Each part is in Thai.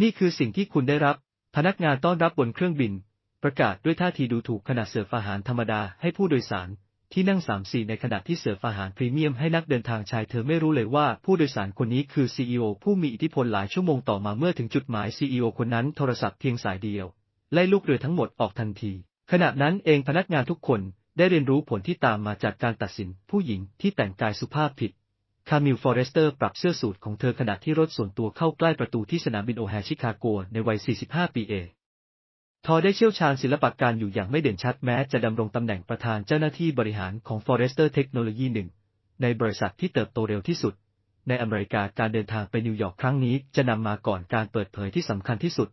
นี่คือสิ่งที่คุณได้รับ พนักงานต้อนรับบนเครื่องบิน ประกาศด้วยท่าทีดูถูกขณะเสิร์ฟอาหารธรรมดาให้ผู้โดยสาร ที่นั่งสามสี่ในขณะที่เสิร์ฟอาหารพรีเมียมให้นักเดินทางชายเธอไม่รู้เลยว่าผู้โดยสารคนนี้คือ CEO ผู้มีอิทธิพลหลายชั่วโมงต่อมาเมื่อถึงจุดหมาย CEO คนนั้นโทรศัพท์เพียงสายเดียว ไล่ลูกเรือทั้งหมดออกทันที ขณะนั้นเองพนักงานทุกคนได้เรียนรู้ผลที่ตามมาจากการตัดสินผู้หญิงที่แต่งกายสุภาพผิด คามิลฟอเรสเตอร์ปรับเสื้อสูทของเธอขณะที่รถส่วนตัวเข้าใกล้ประตูที่สนามบินโอแฮชิคาโกในวัย 45 ปีเอ ทอได้เชี่ยวชาญศิลปะการอยู่อย่างไม่เด่นชัดแม้จะดำรงตำแหน่งประธานเจ้าหน้าที่บริหารของ Forrester Technology หนึ่งในบริษัทที่เติบโตเร็วที่สุด ในอเมริกาการเดินทางไปนิวยอร์กครั้งนี้จะนำมาก่อนการเปิดเผยที่สำคัญที่สุด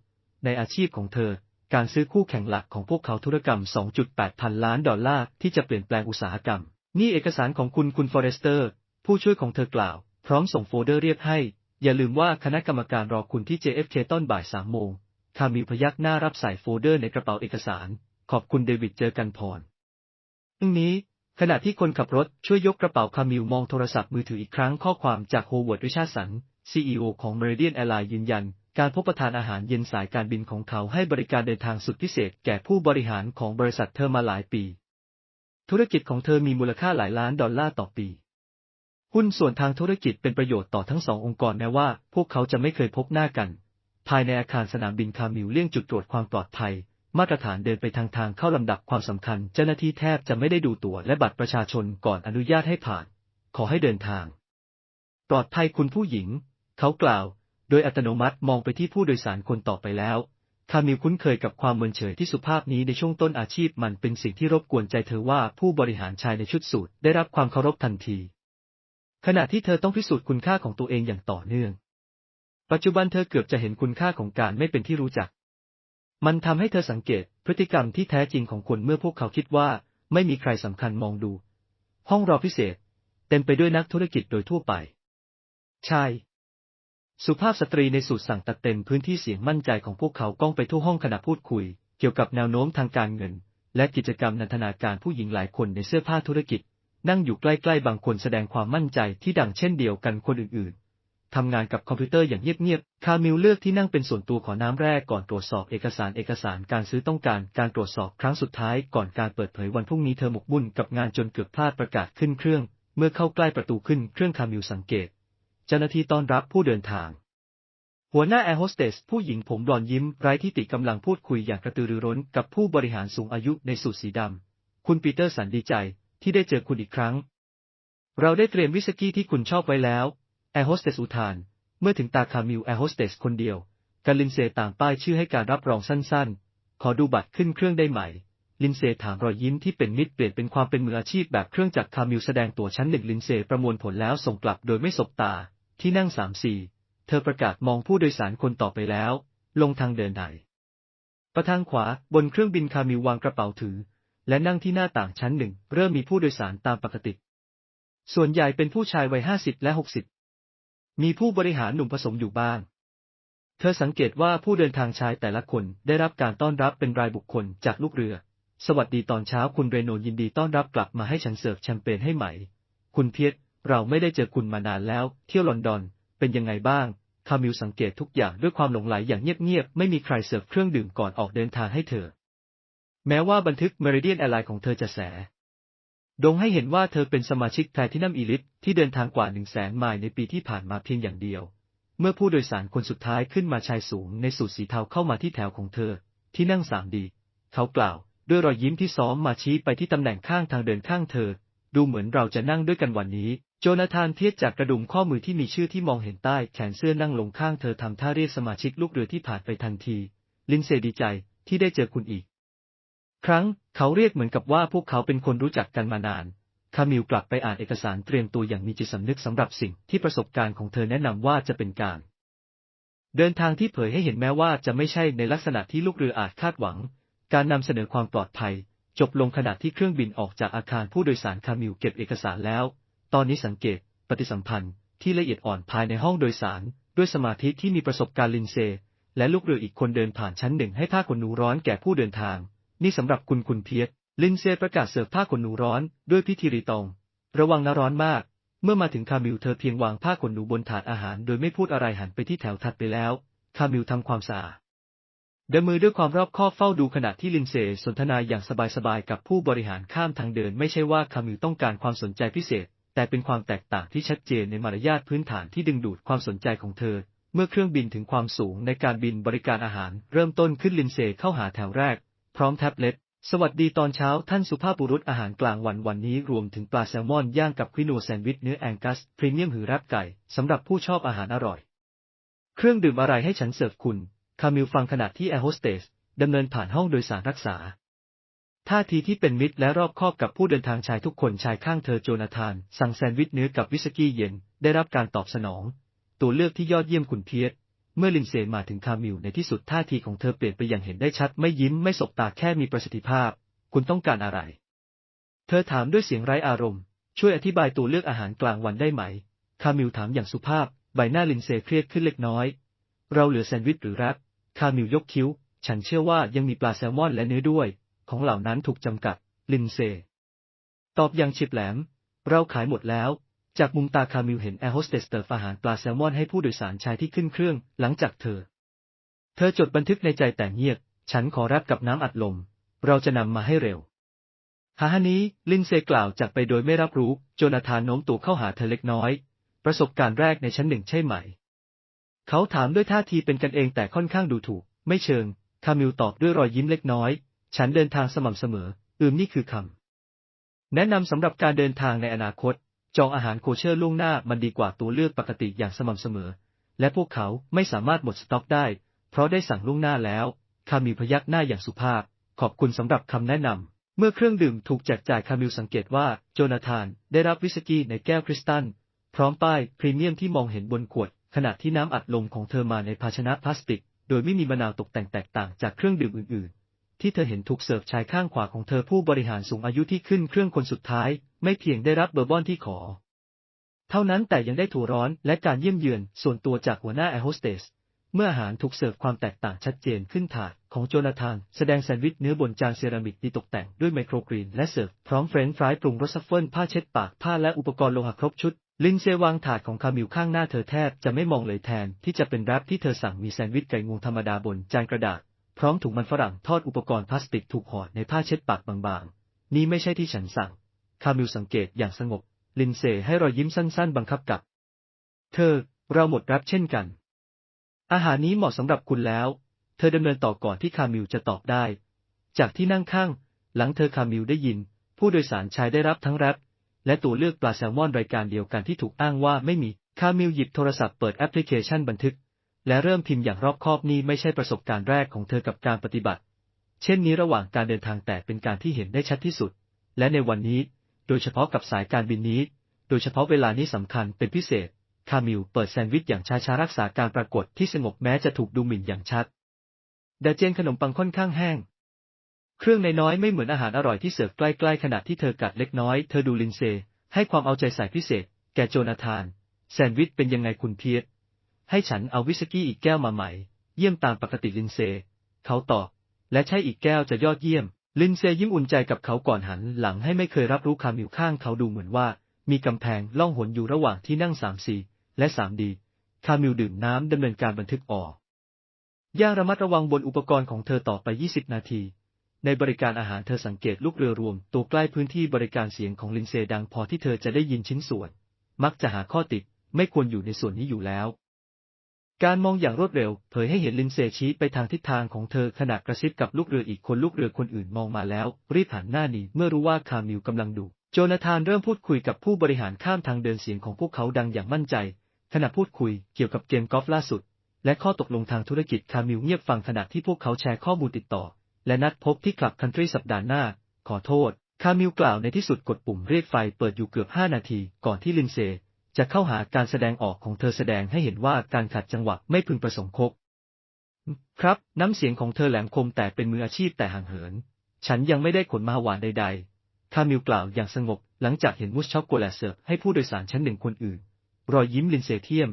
ในอาชีพของเธอ การซื้อคู่แข่งหลักของพวกเขาธุรกรรม 2.8 พันล้านดอลลาร์ที่จะเปลี่ยนแปลงอุตสาหกรรม นี่เอกสารของคุณคุณฟอเรสเตอร์ ผู้ช่วยของเธอกล่าว พร้อมส่งโฟลเดอร์เรียกให้ อย่าลืมว่าคณะกรรมการรอคุณที่ JFK ต้นบ่ายสามโมงคามิลพยักหน้ารับสายโฟลเดอร์ในกระเป๋าเอกสาร ขอบคุณเดวิดเจอกันพรตรงนี้ ขณะที่คนขับรถช่วยยกกระเป๋าคามิลมองโทรศัพท์มือถืออีกครั้งข้อความจากโฮเวิร์ดริชาสัน CEO ของ Meridian Airlines ยืนยัน การพบประทานอาหารเย็นสายการบินของเขาให้บริการเดินทางสุดพิเศษแก่ผู้บริหารของบริษัทเธอมาหลายปี ธุรกิจของเธอมีมูลค่าหลายล้านดอลลาร์ต่อปี หุ้นส่วนทางธุรกิจเป็นประโยชน์ต่อทั้งสององค์กรแม้ว่า พวกเขาจะไม่เคยพบหน้ากัน ภายในอาคารสนามบินคามิลเลี่ยงจุดตรวจความปลอดภัย มาตรฐานเดินไปทางทางเข้าลำดับความสำคัญ เจ้าหน้าที่แทบจะไม่ได้ดูตั๋วและบัตรประชาชนก่อนอนุญาตให้ผ่าน ขอให้เดินทาง ปลอดภัยคุณผู้หญิง เขากล่าว โดยอัตโนมัติมองไปที่ผู้โดยสารคนต่อไปแล้วคามิลคุ้นเคยกับความเมินเฉยที่สุภาพนี้ในช่วงต้นอาชีพมันเป็นสิ่งที่รบกวนใจเธอว่าผู้บริหารชายในชุดสูทได้รับความเคารพทันที ขณะที่เธอต้องพิสูจน์คุณค่าของตัวเองอย่างต่อเนื่อง ปัจจุบันเธอเกือบจะเห็นคุณค่าของการไม่เป็นที่รู้จัก มันทำให้เธอสังเกตพฤติกรรมที่แท้จริงของคนเมื่อพวกเขาคิดว่า ไม่มีใครสำคัญมองดู ห้องรอพิเศษ เต็มไปด้วยนักธุรกิจโดยทั่วไปชายสุภาพสตรีในสูตรสั่งตัดเต็มพื้นที่เสียงมั่นใจของพวกเขาก้องไปทั่วห้องขณะพูดคุย เกี่ยวกับแนวโน้มทางการเงิน และกิจกรรมนันทนาการผู้หญิงหลายคนในเสื้อผ้าธุรกิจ นั่งอยู่ใกล้ๆบางคนแสดงความมั่นใจที่ดังเช่นเดียวกันคนอื่นๆ ทำงานกับคอมพิวเตอร์อย่างเงียบๆ คามิลเลือกที่นั่งเป็นส่วนตัวขอน้ำแรกก่อนตรวจสอบเอกสารเอกสารการซื้อต้องการการตรวจสอบครั้งสุดท้ายก่อนการเปิดเผยวันพรุ่งนี้เธอหมกมุ่นกับงานจนเกือบพลาดประกาศขึ้นเครื่อง เมื่อเข้าใกล้ประตูขึ้นเครื่องคามิลสังเกต เจ้าหน้าที่ต้อนรับผู้เดินทางหัวหน้าแอร์โฮสเตสผู้หญิงผมบลอนยิ้มไร้ที่ติกำลังพูดคุยอย่างกระตือรือร้นกับผู้บริหารสูงอายุในสูทสีดำ คุณปีเตอร์สันดีใจ ที่ได้เจอคุณอีกครั้ง เราได้เตรียมวิสกี้ที่คุณชอบไว้แล้วแอร์โฮสเตสอุทาน เมื่อถึงตาคามิลแอร์โฮสเตสคนเดียวกันลินเซต่ามป้ายชื่อให้การรับรองสั้นๆ ขอดูบัตรขึ้นเครื่องได้ไหม ลินเซถามรอยยิ้มที่เป็นมิตรเปลี่ยนเป็นความเป็นมืออาชีพแบบเครื่องจักรคามิลแสดงตัวชั้นหนึ่งลินเซประมวลผลแล้วส่งกลับโดยไม่สบตา ที่นั่งสามสี่เธอประกาศมองผู้โดยสารคนต่อไปแล้ว ลงทางเดินไหนประทางขวาบนเครื่องบินคามิลวางกระเป๋าถือ และนั่งที่หน้าต่างชั้นหนึ่ง เริ่มมีผู้โดยสารตามปกติ ส่วนใหญ่เป็นผู้ชายวัยห้าสิบและหกสิบมีผู้บริหารหนุ่มผสมอยู่บ้าง เธอสังเกตว่าผู้เดินทางชายแต่ละคนได้รับการต้อนรับเป็นรายบุคคลจากลูกเรือ สวัสดีตอนเช้าคุณเรโนยินดีต้อนรับกลับมาให้ฉันเสิร์ฟแชมเปญให้ไหมคุณเพียรเราไม่ได้เจอคุณมานานแล้ว เที่ยวลอนดอน เป็นยังไงบ้าง คามิลสังเกตทุกอย่างด้วยความหลงไหลอย่างเงียบๆ ไม่มีใครเสิร์ฟเครื่องดื่มก่อนออกเดินทางให้เธอ แม้ว่าบันทึกเมริเดียนแอร์ไลน์ของเธอจะแสดงให้เห็นว่าเธอเป็นสมาชิกแพลทินัมอีลิทที่เดินทางกว่าหนึ่งแสนไมล์ในปีที่ผ่านมาเพียงอย่างเดียว เมื่อผู้โดยสารคนสุดท้ายขึ้นมาชายสูงในสูทสีเทาเข้ามาที่แถวของเธอ ที่นั่งสามดี เขากล่าว ด้วยรอยยิ้มที่ซ้อมมาชี้ไปที่ตำแหน่งข้างทางเดินข้างเธอ ดูเหมือนเราจะนั่งด้วยกันวันนี้ โจนาธานเทียดจากกระดุมข้อมือที่มีชื่อที่มองเห็นใต้แขนเสื้อนั่งลงข้างเธอทำท่าเรียกสมาชิกลูกเรือที่ผ่านไปทันที ลินเซดีใจที่ได้เจอคุณอีก ครั้งเขาเรียกเหมือนกับว่าพวกเขาเป็นคนรู้จักกันมานาน คามิลกลับไปอ่านเอกสารเตรียมตัวอย่างมีจิตสำนึกสำหรับสิ่งที่ประสบการณ์ของเธอแนะนำว่าจะเป็นการ เดินทางที่เผยให้เห็นแม้ว่าจะไม่ใช่ในลักษณะที่ลูกเรืออาจคาดหวัง การนำเสนอความปลอดภัย จบลงขณะที่เครื่องบินออกจากอาคารผู้โดยสารคามิลเก็บเอกสารแล้ว ตอนนี้สังเกต ปฏิสัมพันธ์ที่ละเอียดอ่อนภายในห้องโดยสาร ด้วยสมาธิที่มีประสบการณ์ลินเซ และลูกเรืออีกคนเดินผ่านชั้นหนึ่งให้ผ้าขนหนูร้อนแก่ผู้เดินทาง นี่สำหรับคุณคุณเพียรลินเซประกาศเสิร์ฟผ้าขนหนูร้อนด้วยพิธีรีตอง ระวังนะร้อนมาก เมื่อมาถึงคามิลเธอเพียงวางผ้าขนหนูบนถาดอาหาร โดยไม่พูดอะไรหันไปที่แถวถัดไปแล้ว คามิลทำความสะอาดเดินมือด้วยความรอบคอบเฝ้าดูขณะที่ลินเซสนทนาอย่างสบายๆกับผู้บริหารข้ามทางเดิน ไม่ใช่ว่าคามิลต้องการความสนใจพิเศษ แต่เป็นความแตกต่างที่ชัดเจนในมารยาทพื้นฐานที่ดึงดูดความสนใจของเธอ เมื่อเครื่องบินถึงความสูงในการบินบริการอาหาร เริ่มต้นขึ้นลินเซเข้าหาแถวแรก พร้อมแท็บเล็ต สวัสดีตอนเช้าท่านสุภาพบุรุษอาหารกลางวันวันนี้รวมถึงปลาแซลมอนย่างกับควิโนแซนด์วิชเนื้อแองกัส พรีเมียมหือรับไก่ สำหรับผู้ชอบอาหารอร่อย เครื่องดื่มอะไรให้ฉันเสิร์ฟคุณ คามิลฟังขณะที่แอร์โฮสเตสดำเนินผ่านห้องโดยสารรักษา ท่าทีที่เป็นมิตรและรอบคอบกับผู้เดินทางชายทุกคนชายข้างเธอโจนาธาน สั่งแซนด์วิชเนื้อกับวิสกี้เย็น ได้รับการตอบสนอง ตัวเลือกที่ยอดเยี่ยมคุณเพียร เมื่อลินเซมาถึงคามิลในที่สุดท่าทีของเธอเปลี่ยนไปอย่างเห็นได้ชัดไม่ยิ้มไม่สบตาแค่มีประสิทธิภาพ คุณต้องการอะไร เธอถามด้วยเสียงไร้อารมณ์ ช่วยอธิบายตัวเลือกอาหารกลางวันได้ไหม คามิลถามอย่างสุภาพ ใบหน้าลินเซเครียดขึ้นเล็กน้อย เราเหลือแซนด์วิชหรือแรปคามิลยกคิ้ว ฉันเชื่อว่ายังมีปลาแซลมอนและเนื้อด้วย ของเหล่านั้นถูกจำกัด ลินเซ ตอบอย่างฉียบแหลม เราขายหมดแล้ว จากมุมตาคามิลเห็นแอร์โฮสเตสเติร์ฟอาหารปลาแซลมอนให้ผู้โดยสารชายที่ขึ้นเครื่อง หลังจากเธอ เธอจดบันทึกในใจแต่เงียบ ฉันขอรับกับน้ำอัดลม เราจะนำมาให้เร็วฮาฮานี้ ลินเซกล่าวจากไปโดยไม่รับรู้ โจนาธานโน้มตัวเข้าหาเธอเล็กน้อย ประสบการณ์แรกในชั้นหนึ่งใช่ไหม เขาถามด้วยท่าทีเป็นกันเองแต่ค่อนข้างดูถูก ไม่เชิง คามิลตอบด้วยรอยยิ้มเล็กน้อย ฉันเดินทางสม่ำเสมอ อืมนี่คือคำแนะนำสำหรับการเดินทางในอนาคต จองอาหารโคเชอร์ล่วงหน้ามันดีกว่าตัวเลือกปกติอย่างสม่ำเสมอ และพวกเขาไม่สามารถหมดสต็อกได้ เพราะได้สั่งล่วงหน้าแล้วคามิลพยักหน้าอย่างสุภาพ ขอบคุณสำหรับคำแนะนำเมื่อเครื่องดื่มถูกแจกจ่ายคามิลสังเกตว่าโจนาธานได้รับวิสกี้ในแก้วคริสตัล พร้อมป้ายพรีเมียมที่มองเห็นบนขวด ขณะที่น้ำอัดลมของเธอมาในภาชนะพลาสติก โดยไม่มีมะนาวตกแต่งแตกต่างจากเครื่องดื่มอื่น ที่เธอเห็นถูกเสิร์ฟชายข้างขวาของเธอผู้บริหารสูงอายุที่ขึ้นเครื่องคนสุดท้าย ไม่เพียงได้รับเบอร์บอนที่ขอ เท่านั้นแต่ยังได้ถั่วร้อนและการเยี่ยมเยือนส่วนตัวจากหัวหน้าแอร์โฮสเตสเมื่ออาหารถูกเสิร์ฟความแตกต่างชัดเจนขึ้นถาดของโจนาธาน แสดงแซนด์วิชเนื้อบนจานเซรามิกที่ตกแต่งด้วยไมโครกรีนและเสิร์ฟพร้อมเฟรนช์ฟรายปรุงรสซัฟเฟิลผ้าเช็ดปากผ้าและอุปกรณ์โลหะครบชุด ลินเซวางถาดของคามิลข้างหน้าเธอแทบจะไม่มองเลยแทนที่จะเป็นแรปที่เธอสั่งมีแซนด์วิชไก่งวงธรรมดาบนจานกระดาษ พร้อมถุงมันฝรั่งทอดอุปกรณ์พลาสติกถูกห่อในผ้าเช็ดปากบางๆ นี่ไม่ใช่ที่ฉันสั่ง คามิลสังเกตอย่างสงบ ลินเซให้รอยยิ้มสั้นๆ บังคับกับ เธอ เราหมดแรปเช่นกัน อาหารนี้เหมาะสำหรับคุณแล้ว เธอดำเนินต่อก่อนที่คามิลจะตอบได้ จากที่นั่งข้าง หลังเธอคามิลได้ยิน ผู้โดยสารชายได้รับทั้งแรปและตัวเลือกปลาแซลมอนรายการเดียวกันที่ถูกอ้างว่าไม่มี คามิลหยิบโทรศัพท์เปิดแอปพลิเคชันบันทึก และเริ่มพิมพ์อย่างรอบคอบนี่ไม่ใช่ประสบการณ์แรกของเธอกับการปฏิบัติ เช่นนี้ระหว่างการเดินทางแต่เป็นการที่เห็นได้ชัดที่สุด และในวันนี้ โดยเฉพาะกับสายการบินนี้ โดยเฉพาะเวลานี้สำคัญเป็นพิเศษ คามิลเปิดแซนด์วิชอย่างช้าๆรักษาการปรากฏที่สงบแม้จะถูกดูหมิ่นอย่างชัดดาเจนขนมปังค่อนข้างแห้ง เครื่องในน้อยไม่เหมือนอาหารอร่อยที่เสิร์ฟใกล้ๆขณะที่เธอกัดเล็กน้อยเธอดูลินเซ ให้ความเอาใจใส่พิเศษ แก่โจนาธาน แซนด์วิชเป็นยังไงคุณเพียร ให้ฉันเอาวิสกี้อีกแก้วมาใหม่ เยี่ยมตามปกติลินเซ เขาตอบ และใช่อีกแก้วจะยอดเยี่ยม ลินเซยิ้มอุ่นใจกับเขาก่อนหันหลังให้ไม่เคยรับรู้คำอยู่ข้างเขาดูเหมือนว่า มีกำแพงล่องหนอยู่ระหว่างที่นั่งสามสี่และสามดีคามิลดื่มน้ำดำเนินการบันทึกออกย่างระมัดระวังบนอุปกรณ์ของเธอต่อไป 20 นาที ในบริการอาหารเธอสังเกตลูกเรือรวม ตัวใกล้พื้นที่บริการเสียงของลินเซดังพอที่เธอจะได้ยินชิ้นส่วน มักจะหาข้อติด ไม่ควรอยู่ในส่วนนี้อยู่แล้ว การมองอย่างรวดเร็วเผยให้เห็นลินเซชี้ไปทางทิศทางของเธอขณะกระซิบกับลูกเรืออีกคนลูกเรือคนอื่นมองมาแล้ว รีบหันหน้าหนีเมื่อรู้ว่าคามิลกำลังดู โจนาธานเริ่มพูดคุยกับผู้บริหารข้ามทางเดินเสียงของพวกเขาดังอย่างมั่นใจ ขณะพูดคุยเกี่ยวกับเกมกอล์ฟล่าสุด และข้อตกลงทางธุรกิจคามิลเงียบฟังขณะที่พวกเขาแชร์ข้อมูลติดต่อ และนัดพบที่คลับคันทรีสัปดาห์หน้า ขอโทษ คามิลกล่าวในที่สุดกดปุ่มเรียกไฟเปิดอยู่เกือบ5นาทีก่อนที่ลินเซ จะเข้าหาการแสดงออกของเธอแสดงให้เห็นว่าการขัดจังหวะไม่พึงประสงค์คกครับ น้ำเสียงของเธอแหลมคมแต่เป็นมืออาชีพแต่ห่างเหิน ฉันยังไม่ได้ขนมาหวานใดๆ คามิลกล่าวอย่างสงบ หลังจากเห็นมุสช็อกโกแลตเสิร์ฟให้ผู้โดยสารชั้นหนึ่งคนอื่น รอยยิ้มลินเซเทียม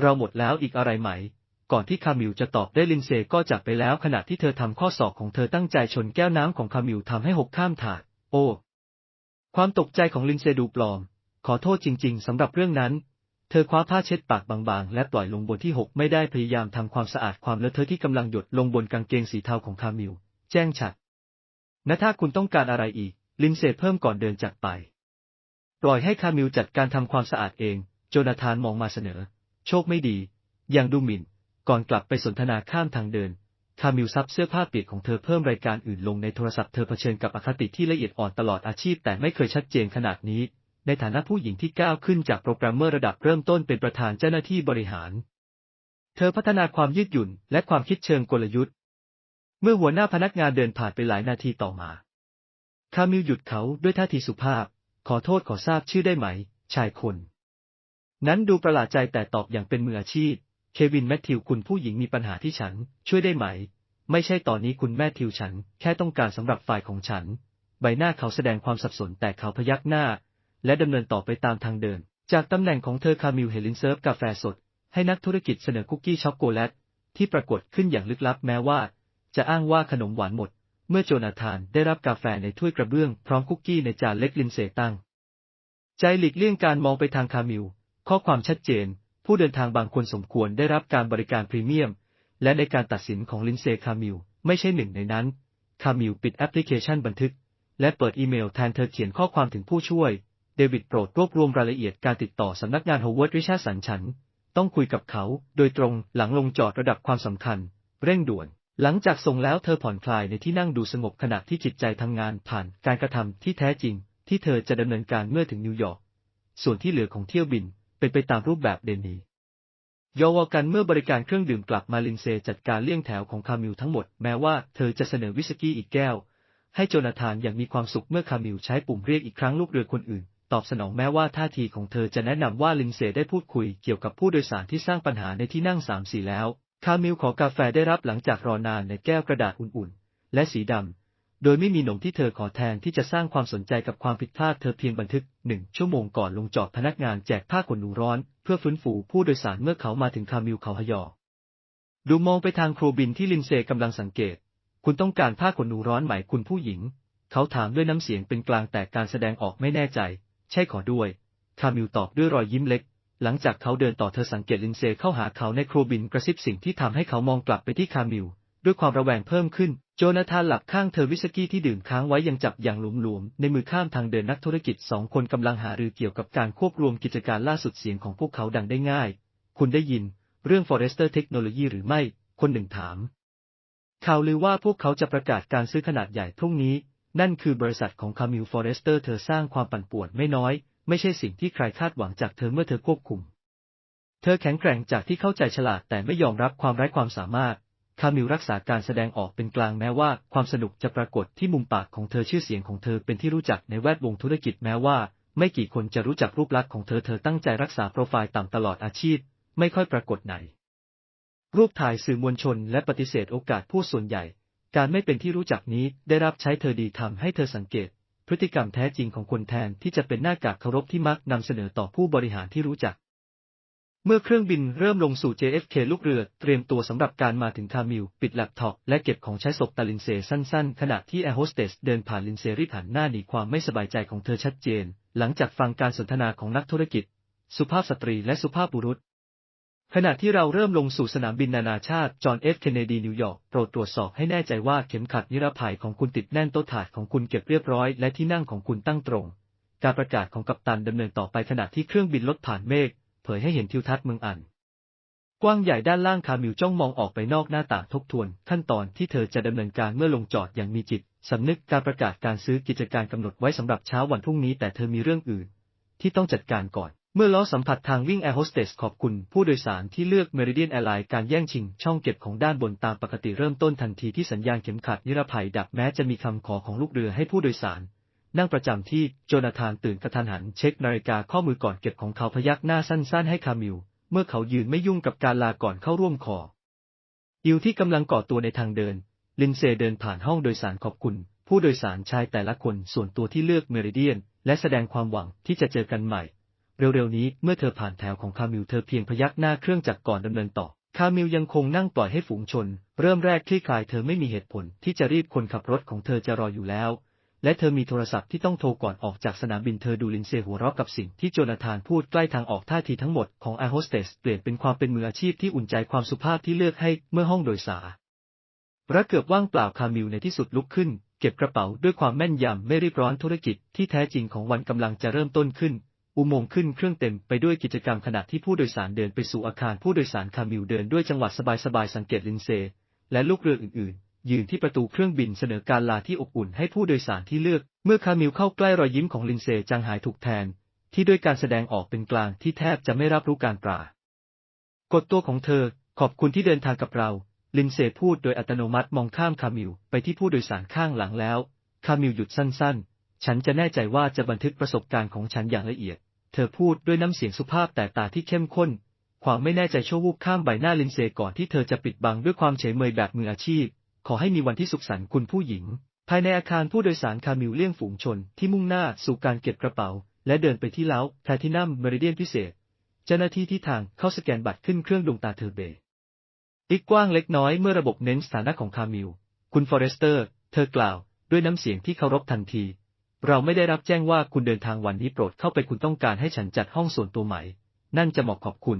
เราหมดแล้วอีกอะไรไหม ก่อนที่คามิลจะตอบได้ลินเซก็จากไปแล้วขณะที่เธอทำข้อศอกของเธอตั้งใจชนแก้วน้ำของคามิลทำให้หกข้ามถาด โอ้ ความตกใจของลินเซดูปลอม ขอโทษจริงๆสำหรับเรื่องนั้น เธอคว้าผ้าเช็ดปากบางๆ และปล่อยลงบนที่หกไม่ได้พยายามทำความสะอาดความเลอะเทอะที่กำลังหยดลงบนกางเกงสีเทาของคามิล แจ้งฉัดนะถ้าคุณต้องการอะไรอีก ลินเซเพิ่มก่อนเดินจากไป ปล่อยให้คามิลจัดการทำความสะอาดเอง โจนาธานมองมาเสนอ โชคไม่ดี อย่างดูหมิ่น ก่อนกลับไปสนทนาข้ามทางเดิน คามิลซับเสื้อผ้าเปียกของเธอเพิ่มรายการอื่นลงในโทรศัพท์เธอเผชิญกับอคติที่ละเอียดอ่อนตลอดอาชีพแต่ไม่เคยชัดเจนขนาดนี้ ในฐานะผู้หญิงที่ก้าวขึ้นจากโปรแกรมเมอร์ระดับเริ่มต้นเป็นประธานเจ้าหน้าที่บริหาร เธอพัฒนาความยืดหยุ่นและความคิดเชิงกลยุทธ์ เมื่อหัวหน้าพนักงานเดินผ่านไปหลายนาทีต่อมา คามิลหยุดเขาด้วยท่าทีสุภาพ ขอโทษขอทราบชื่อได้ไหม ชายคน นั้นดูประหลาดใจแต่ตอบอย่างเป็นมืออาชีพ เควินแมทธิวคุณผู้หญิงมีปัญหาที่ฉัน ช่วยได้ไหม ไม่ใช่ตอนนี้คุณแมทธิวฉัน แค่ต้องการสำหรับฝ่ายของฉัน ใบหน้าเขาแสดงความสับสนแต่เขาพยักหน้า และดำเนินต่อไปตามทางเดิน จากตำแหน่งของเธอคามิลเฮลินเซิร์ฟกาแฟสด ให้นักธุรกิจเสนอคุกกี้ช็อกโกแลตที่ปรากฏขึ้นอย่างลึกลับแม้ว่า จะอ้างว่าขนมหวานหมด เมื่อโจนาธานได้รับกาแฟในถ้วยกระเบื้องพร้อมคุกกี้ในจานเล็กลินเซตั้ง ใจหลีกเลี่ยงการมองไปทางคามิล ข้อความชัดเจน ผู้เดินทางบางคนสมควรได้รับการบริการพรีเมียม และในการตัดสินของลินเซคามิลไม่ใช่หนึ่งในนั้น คามิลปิดแอปพลิเคชันบันทึก และเปิดอีเมลแทนเธอเขียนข้อความถึงผู้ช่วย เดวิดโปรดรวบรวมรายละเอียดการติดต่อสำนักงานโฮเวิร์ดริชาร์สันฉัน ต้องคุยกับเขา โดยตรงหลังลงจอดระดับความสำคัญ เร่งด่วน หลังจากส่งแล้วเธอผ่อนคลายในที่นั่งดูสงบขณะที่จิตใจทำงานผ่านการกระทำที่แท้จริง ที่เธอจะดำเนินการเมื่อถึงนิวยอร์ก ส่วนที่เหลือของเที่ยวบิน เป็นไปตามรูปแบบเดนียอวกันเมื่อบริการเครื่องดื่มกลับมาลินเซจัดการเลี่ยงแถวของคามิลทั้งหมดแม้ว่าเธอจะเสนอวิสกี้อีกแก้ว ให้โจนาธานอย่างมีความสุขเมื่อคามิลใช้ปุ่มเรียกอีกครั้งลูกเรือคนอื่น ตอบสนองแม้ว่าท่าทีของเธอจะแนะนำว่าลินเซได้พูดคุยเกี่ยวกับผู้โดยสารที่สร้างปัญหาในที่นั่งสามสี่แล้ว คามิลขอกาแฟได้รับหลังจากรอนานในแก้วกระดาษอุ่นๆ และสีดำ โดยไม่มีนมที่เธอขอแทนที่จะสร้างความสนใจกับความผิดพลาดเธอเพียงบันทึกหนึ่งชั่วโมงก่อนลงจอดพนักงานแจกผ้าขนหนูร้อน เพื่อฟื้นฟูผู้โดยสารเมื่อเขามาถึงคามิลเขาหยอดูมองไปทางครูบินที่ลินเซกำลังสังเกต คุณต้องการผ้าขนหนูร้อนไหมคุณผู้หญิง เขาถามด้วยน้ำเสียงเป็นกลางแต่การแสดงออกไม่แน่ใจ ใช่ขอด้วย คามิลตอบด้วยรอยยิ้มเล็ก หลังจากเขาเดินต่อเธอสังเกตลินเซเข้าหาเขาในครูบินกระซิบสิ่งที่ทำให้เขามองกลับไปที่คามิลด้วยความระแวงเพิ่มขึ้น โจนาธานหลับข้างเธอวิสกี้ที่ดื่มค้างไว้ยังจับอย่างหลวมๆในมือข้ามทางเดินนักธุรกิจสองคนกำลังหารือเกี่ยวกับการควบรวมกิจการล่าสุดเสียงของพวกเขาดังได้ง่าย คุณได้ยิน เรื่อง Forrester Technology หรือไม่ คนหนึ่งถามข่าวลือว่าพวกเขาจะประกาศการซื้อขนาดใหญ่พรุ่งนี้ นั่นคือบริษัทของคามิลฟอเรสเตอร์เธอสร้างความปั่นป่วนไม่น้อย ไม่ใช่สิ่งที่ใครคาดหวังจากเธอเมื่อเธอควบคุม เธอแข็งแกร่งจากที่เข้าใจฉลาดแต่ไม่ยอมรับความไร้ความสามารถ คามิลรักษาการแสดงออกเป็นกลางแม้ว่าความสนุกจะปรากฏที่มุมปากของเธอชื่อเสียงของเธอเป็นที่รู้จักในแวดวงธุรกิจแม้ว่า ไม่กี่คนจะรู้จักรูปลักษณ์ของเธอเธอตั้งใจรักษาโปรไฟล์ต่ำตลอดอาชีพ ไม่ค่อยปรากฏไหน รูปถ่ายสื่อมวลชนและปฏิเสธโอกาสผู้ส่วนใหญ่ การไม่เป็นที่รู้จักนี้ได้รับใช้เธอดีทำให้เธอสังเกต พฤติกรรมแท้จริงของคนแทนที่จะเป็นหน้ากากเคารพที่มักนำเสนอต่อผู้บริหารที่รู้จัก เมื่อเครื่องบินเริ่มลงสู่ JFK ลูกเรือเตรียมตัวสำหรับการมาถึงคามิลปิดแล็ปท็อปและเก็บของใช้ศพตาลินเซสั้นๆ ขณะที่แอร์โฮสเตสเดินผ่านลินเซรีบหันหน้าหนีความไม่สบายใจของเธอชัดเจน หลังจากฟังการสนทนาของนักธุรกิจ สุภาพสตรีและสุภาพบุรุษ ขณะที่เราเริ่มลงสู่สนามบินนานาชาติ จอห์นเอฟเคนเนดีนิวยอร์ก โปรดตรวจสอบให้แน่ใจว่าเข็มขัดนิรภัยของคุณติดแน่นโต๊ะถาดของคุณเก็บเรียบร้อยและที่นั่งของคุณตั้งตรง การประกาศของกัปตันดำเนินต่อไปขณะที่เครื่องบินลดผ่านเมฆ เผยให้เห็นทิวทัศน์เมืองอัน กว้างใหญ่ด้านล่างคามิลจ้องมองออกไปนอกหน้าต่างทบทวน ขั้นตอนที่เธอจะดำเนินการเมื่อลงจอดอย่างมีจิตสำนึกการประกาศการซื้อกิจการกำหนดไว้สำหรับเช้าวันพรุ่งนี้แต่เธอมีเรื่องอื่น ที่ต้องจัดการก่อน เมื่อล้อสัมผัสทางวิ่งแอร์โฮสเตสขอบคุณผู้โดยสารที่เลือกเมริเดียนแอร์ไลน์การแย่งชิงช่องเก็บของด้านบนตามปกติเริ่มต้นทันทีที่สัญญาณเข็มขัดนิรภัยดับแม้จะมีคำขอของลูกเรือให้ผู้โดยสาร นั่งประจำที่โจนาธานตื่นกระทันหันเช็คนาฬิกาข้อมือก่อนเก็บของเขาพยักหน้าสั้นๆให้คามิล เมื่อเขายืนไม่ยุ่งกับการลาก่อนเข้าร่วมคออิวที่กำลังก่อตัวในทางเดิน ลินเซเดินผ่านห้องโดยสารขอบคุณ ผู้โดยสารชายแต่ละคนส่วนตัวที่เลือกเมริเดียน และแสดงความหวังที่จะเจอกันใหม่ เร็วๆนี้เมื่อเธอผ่านแถวของคามิลเธอเพียงพยักหน้าเครื่องจักรก่อนดำเนินต่อ คามิลยังคงนั่งปล่อยให้ฝูงชน เริ่มแรกคลี่คลายเธอไม่มีเหตุผลที่จะรีบคนขับรถของเธอจะรออยู่แล้ว และเธอมีโทรศัพท์ที่ต้องโทรก่อนออกจากสนามบินเธอดูลินเซหัวเราะกับสิ่งที่โจนาธานพูดใกล้ทางออกท่าทีทั้งหมดของแอร์โฮสเตสเปลี่ยนเป็นความเป็นมืออาชีพที่อุ่นใจความสุภาพที่เลือกให้เมื่อห้องโดยสารระเกือบว่างเปล่าคามิลในที่สุดลุกขึ้น เก็บกระเป๋าด้วยความแม่นยำไม่รีบร้อนธุรกิจที่แท้จริงของวันกำลังจะเริ่มต้นขึ้น อุโมงค์ขึ้นเครื่องเต็มไปด้วยกิจกรรมขณะที่ผู้โดยสารเดินไปสู่อาคารผู้โดยสารคามิลเดินด้วยจังหวะสบายๆสังเกตลินเซ และลูกเรืออื่นๆ ยืนที่ประตูเครื่องบินเสนอการลาที่อบอุ่นให้ผู้โดยสารที่เลือก เมื่อคามิลเข้าใกล้รอยยิ้มของลินเซจางหายถูกแทน ที่ด้วยการแสดงออกเป็นกลางที่แทบจะไม่รับรู้การปรากฏตัวของเธอ ขอบคุณที่เดินทางกับเรา ลินเซพูดโดยอัตโนมัติมองข้ามคามิลไปที่ผู้โดยสารข้างหลังแล้ว คามิลหยุดสั้นๆ ฉันจะแน่ใจว่าจะบันทึกประสบการณ์ของฉันอย่างละเอียด เธอพูดด้วยน้ำเสียงสุภาพแต่ตาที่เข้มข้น ความไม่แน่ใจชั่ววูบข้ามใบหน้าลินเซก่อนที่เธอจะปิดบังด้วยความเฉยเมยแบบมืออาชีพ ขอให้มีวันที่สุขสันต์คุณผู้หญิง ภายในอาคารผู้โดยสารคามิลเลี่ยงฝูงชนที่มุ่งหน้าสู่การเก็บกระเป๋า และเดินไปที่เล้าแพทินัมเมริเดียนพิเศษ เจ้าหน้าที่ที่ทางเข้าสแกนบัตรขึ้นเครื่องดวงตาเธอเบอีกกว้างเล็กน้อยเมื่อระบบเน้นสถานะของคามิล คุณฟอเรสเตอร์ เธอกล่าว ด้วยน้ำเสียงที่เคารพทันที เราไม่ได้รับแจ้งว่าคุณเดินทางวันนี้โปรดเข้าไปคุณต้องการให้ฉันจัดห้องส่วนตัวใหม่ นั่นจะเหมาะขอบคุณ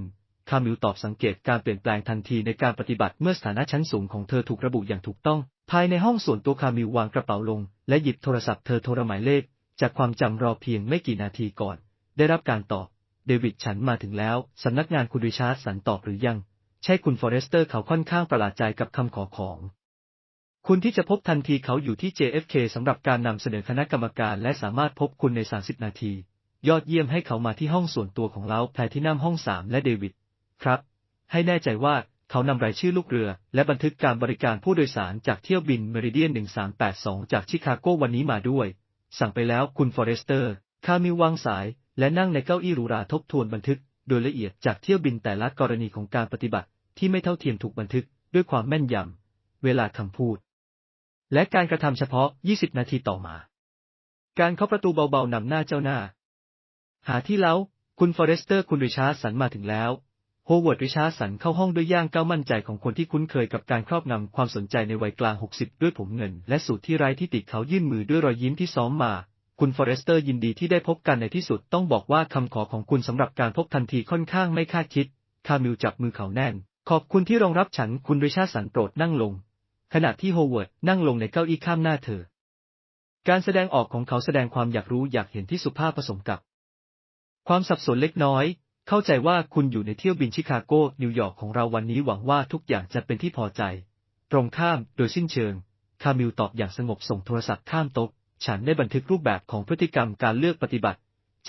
คามิลตอบสังเกตการเปลี่ยนแปลงทันทีในการปฏิบัติเมื่อสถานะชั้นสูงของเธอถูกระบุอย่างถูกต้อง ภายในห้องส่วนตัวคามิลวางกระเป๋าลง และหยิบโทรศัพท์เธอโทรหมายเลข จากความจำรอเพียงไม่กี่นาทีก่อน ได้รับการตอบ เดวิดฉันมาถึงแล้วสำนักงานคุณริชาร์ดสันตอบหรือยัง ใช่คุณฟอเรสเตอร์เขาค่อนข้างประหลาดใจกับคำขอของ คุณที่จะพบทันทีเขาอยู่ที่ JFK สำหรับการนำเสนอคณะกรรมการและสามารถพบคุณใน 30 นาที ยอดเยี่ยมให้เขามาที่ห้องส่วนตัวของเราแพลทินัมห้อง3และเดวิด ครับ ให้แน่ใจว่าเขานำรายชื่อลูกเรือ และบันทึกการบริการผู้โดยสารจากเที่ยวบินเมริเดียน 1382 จากชิคาโกวันนี้มาด้วย สั่งไปแล้วคุณฟอเรสเตอร์ คามิลวางสาย และนั่งในเก้าอี้หรูหราทบทวนบันทึก โดยละเอียดจากเที่ยวบินแต่ละกรณีของการปฏิบัติ ที่ไม่เท่าเทียมถูกบันทึก ด้วยความแม่นยำเวลาคำพูด และการกระทำเฉพาะ 20 นาทีต่อมา การเคาะประตูเบาๆนำหน้าเจ้าหน้า หาที่เล้าคุณฟอเรสเตอร์คุณริชาร์สันมาถึงแล้วโฮเวิร์ดริชาร์สันเข้าห้องด้วยย่างก้าวมั่นใจของคนที่คุ้นเคยกับการครอบงำความสนใจในวัยกลาง 60 ด้วยผมเงิน และสูตรที่ไร้ที่ติเขายื่นมือด้วยรอยยิ้มที่ซ้อมมา คุณฟอเรสเตอร์ยินดีที่ได้พบกันในที่สุดต้องบอกว่าคำขอของคุณสำหรับการพบทันทีค่อนข้างไม่คาดคิด คามิลจับมือเขาแน่น ขอบคุณที่รองรับฉันคุณริชาร์สันโปรดนั่งลง ขณะที่โฮเวิร์ดนั่งลงในเก้าอี้ข้ามหน้าเธอ การแสดงออกของเขาแสดงความอยากรู้อยากเห็นที่สุภาพผสมกับ ความสับสนเล็กน้อย เข้าใจว่าคุณอยู่ในเที่ยวบินชิคาโกนิวยอร์กของเราวันนี้หวังว่าทุกอย่างจะเป็นที่พอใจ ตรงข้ามโดยสิ้นเชิง คามิลตอบอย่างสงบส่งโทรศัพท์ข้ามโต๊ะฉันได้บันทึกรูปแบบของพฤติกรรมการเลือกปฏิบัติ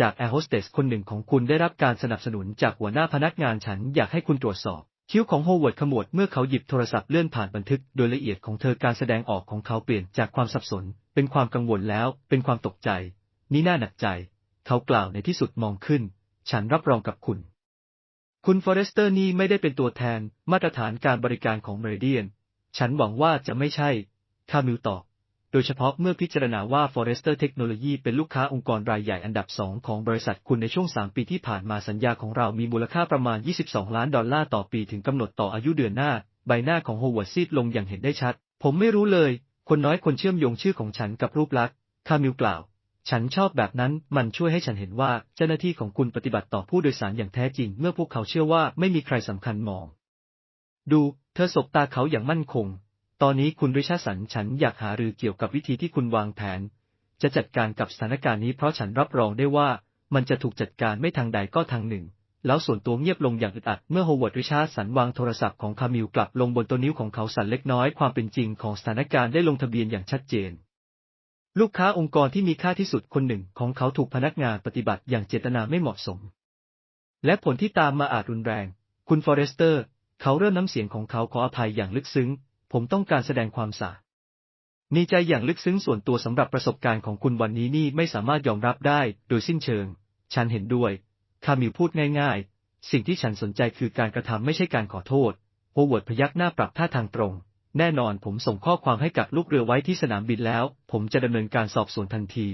จากแอร์โฮสเตสคนหนึ่งของคุณได้รับการสนับสนุนจากหัวหน้าพนักงานฉันอยากให้คุณตรวจสอบ คิ้วของโฮเวิร์ดขมวดเมื่อเขาหยิบโทรศัพท์เลื่อนผ่านบันทึกโดยละเอียดของเธอการแสดงออกของเขาเปลี่ยนจากความสับสน เป็นความกังวลแล้ว เป็นความตกใจ นี่น่าหนักใจ เขากล่าวในที่สุดมองขึ้น ฉันรับรองกับคุณ คุณฟอเรสเตอร์นี่ไม่ได้เป็นตัวแทน มาตรฐานการบริการของเมริเดียน ฉันหวังว่าจะไม่ใช่คามิลตอบ โดยเฉพาะเมื่อพิจารณาว่า Forrester Technology เป็นลูกค้าองค์กรรายใหญ่อันดับสองของบริษัทคุณในช่วง 3 ปีที่ผ่านมาสัญญาของเรามีมูลค่าประมาณ 22 ล้านดอลลาร์ต่อปีถึงกำหนดต่ออายุเดือนหน้า ใบหน้าของโฮเวิร์ดซีดลงอย่างเห็นได้ชัด ผมไม่รู้เลย คนน้อยคนเชื่อมโยงชื่อของฉันกับรูปลักษณ์ คามิลกล่าว ฉันชอบแบบนั้น มันช่วยให้ฉันเห็นว่าเจ้าหน้าที่ของคุณปฏิบัติต่อผู้โดยสารอย่างแท้จริง เมื่อพวกเขาเชื่อว่าไม่มีใครสำคัญมอง ดู เธอสบตาเขาอย่างมั่นคง ตอนนี้คุณริชาร์ดสันฉันอยากหารือเกี่ยวกับวิธีที่คุณวางแผน จะจัดการกับสถานการณ์นี้เพราะฉันรับรองได้ว่ามันจะถูกจัดการไม่ทางใดก็ทางหนึ่ง แล้วส่วนตัวเงียบลงอย่างอึดอัดเมื่อโฮเวิร์ดริชาร์ดสันวางโทรศัพท์ของคามิลกลับลงบนตัวนิ้วของเขาสันเล็กน้อยความเป็นจริงของสถานการณ์ได้ลงทะเบียนอย่างชัดเจน ลูกค้าองค์กรที่มีค่าที่สุดคนหนึ่งของเขาถูกพนักงานปฏิบัติอย่างเจตนาไม่เหมาะสม และผลที่ตามมาอาจรุนแรง คุณฟอเรสเตอร์ เขาเริ่มน้ำเสียงของเขาขออภัยอย่างลึกซึ้ง ผมต้องการแสดงความสามีใจอย่างลึกซึ้งส่วนตัวสำหรับประสบการณ์ของคุณวันนี้นี่ไม่สามารถยอมรับได้ โดยสิ้นเชิง ฉันเห็นด้วยคามิลพูดง่าย ๆ สิ่งที่ฉันสนใจคือการกระทำไม่ใช่การขอโทษโฮเวิร์ดพยักหน้าปรับท่าทางตรง แน่นอนผมส่งข้อความให้กับลูกเรือไว้ที่สนามบินแล้ว ผมจะดำเนินการสอบสวนทันที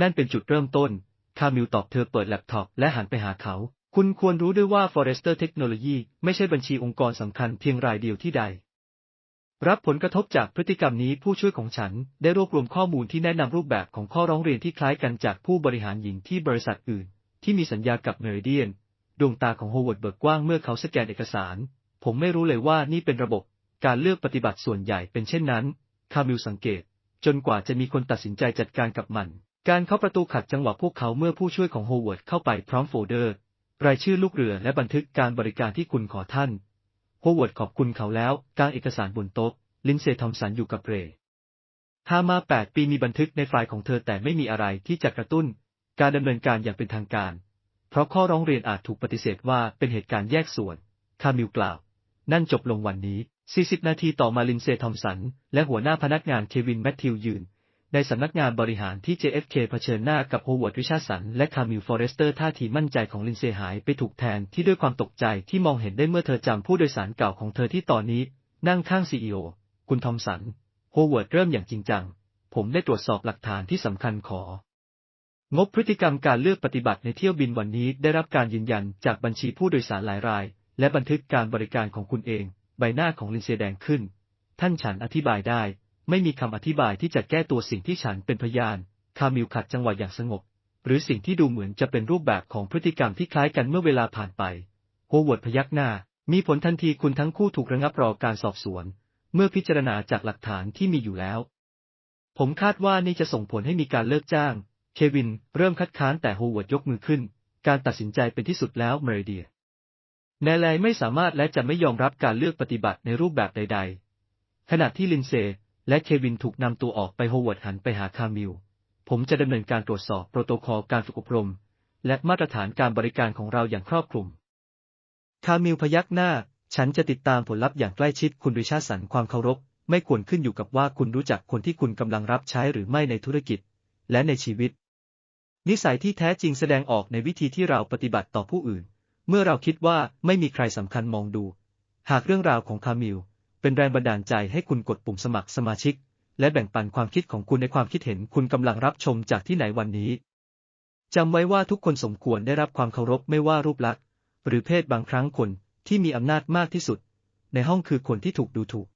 นั่นเป็นจุดเริ่มต้น คามิลตอบเธอเปิดแล็ปท็อปและหันไปหาเขา คุณควรรู้ด้วยว่า Forrester Technology ไม่ใช่บัญชีองค์กรสำคัญเพียงรายเดียวที่ใด รับผลกระทบจากพฤติกรรมนี้ผู้ช่วยของฉันได้รวบรวมข้อมูลที่แนะนำรูปแบบของข้อร้องเรียนที่คล้ายกันจากผู้บริหารหญิงที่บริษัทอื่น ที่มีสัญญากับเมริเดียน ดวงตาของโฮเวิร์ดเบิกกว้างเมื่อเขาสแกนเอกสาร ผมไม่รู้เลยว่านี่เป็นระบบ การเลือกปฏิบัติส่วนใหญ่เป็นเช่นนั้น คามิลสังเกต จนกว่าจะมีคนตัดสินใจจัดการกับมัน การเข้าประตูขัดจังหวะพวกเขาเมื่อผู้ช่วยของโฮเวิร์ดเข้าไปพร้อมโฟลเดอร์ รายชื่อลูกเรือและบันทึกการบริการที่คุณขอท่าน โฮเวิร์ดขอบคุณเขาแล้ว กางเอกสารบนโต๊ะ ลินเซทอมสันอยู่กับเรย์ฮามาแปดปีมีบันทึกในไฟล์ของเธอแต่ไม่มีอะไรที่จะกระตุ้น การดำเนินการอย่างเป็นทางการ เพราะข้อร้องเรียนอาจถูกปฏิเสธว่าเป็นเหตุการณ์แยกส่วน คามิลกล่าว นั่นจบลงวันนี้ 40 นาทีต่อมาลินเซทอมสัน และหัวหน้าพนักงานเควินแมทธิวยืน ในสำนักงานบริหารที่ JFK เผชิญหน้ากับโฮเวิร์ดริชาสัน และคามิลฟอเรสเตอร์ท่าทีมั่นใจของลินเซหายไปถูกแทนที่ด้วยความตกใจที่มองเห็นได้เมื่อเธอจำผู้โดยสารเก่าของเธอที่ตอนนี้ นั่งข้างซีอีโอคุณทอมสัน โฮเวิร์ดเริ่มอย่างจริงจัง ผมได้ตรวจสอบหลักฐานที่สำคัญขอ งบพฤติกรรมการเลือกปฏิบัติในเที่ยวบินวันนี้ได้รับการยืนยันจากบัญชีผู้โดยสารหลายราย และบันทึกการบริการของคุณเอง ใบหน้าของลินเซแดงขึ้น ท่านฉันอธิบายได้ ไม่มีคำอธิบายที่จะแก้ตัวสิ่งที่ฉันเป็นพยาน คามิลขัดจังหวะอย่างสงบ หรือสิ่งที่ดูเหมือนจะเป็นรูปแบบของพฤติกรรมที่คล้ายกันเมื่อเวลาผ่านไปโฮเวิร์ดพยักหน้า มีผลทันทีคุณทั้งคู่ถูกระงับรอการสอบสวน เมื่อพิจารณาจากหลักฐานที่มีอยู่แล้ว ผมคาดว่านี่จะส่งผลให้มีการเลิกจ้าง เควินเริ่มคัดค้านแต่โฮเวิร์ดยกมือขึ้น การตัดสินใจเป็นที่สุดแล้วเมริเดียแนลายไม่สามารถและจะไม่ยอมรับการเลือกปฏิบัติในรูปแบบใด ๆ ขณะที่ลินเซ และเควินถูกนำตัวออกไปโฮเวิร์ดหันไปหาคามิล ผมจะดำเนินการตรวจสอบโปรโตคอลการฝึกอบรม และมาตรฐานการบริการของเราอย่างครอบคลุม คามิลพยักหน้า ฉันจะติดตามผลลัพธ์อย่างใกล้ชิดคุณริชาสันความเคารพ ไม่ควรขึ้นอยู่กับว่าคุณรู้จักคนที่คุณกำลังรับใช้หรือไม่ในธุรกิจ และในชีวิต นิสัยที่แท้จริงแสดงออกในวิธีที่เราปฏิบัติต่อผู้อื่น เมื่อเราคิดว่าไม่มีใครสำคัญมองดู หากเรื่องราวของคามิล เป็นแรงบันดาลใจให้คุณกดปุ่มสมัครสมาชิก และแบ่งปันความคิดของคุณในความคิดเห็นคุณกำลังรับชมจากที่ไหนวันนี้จำไว้ว่าทุกคนสมควรได้รับความเคารพไม่ว่ารูปลักษณ์หรือเพศบางครั้งคนที่มีอำนาจมากที่สุด ในห้องคือคนที่ถูกดูถูก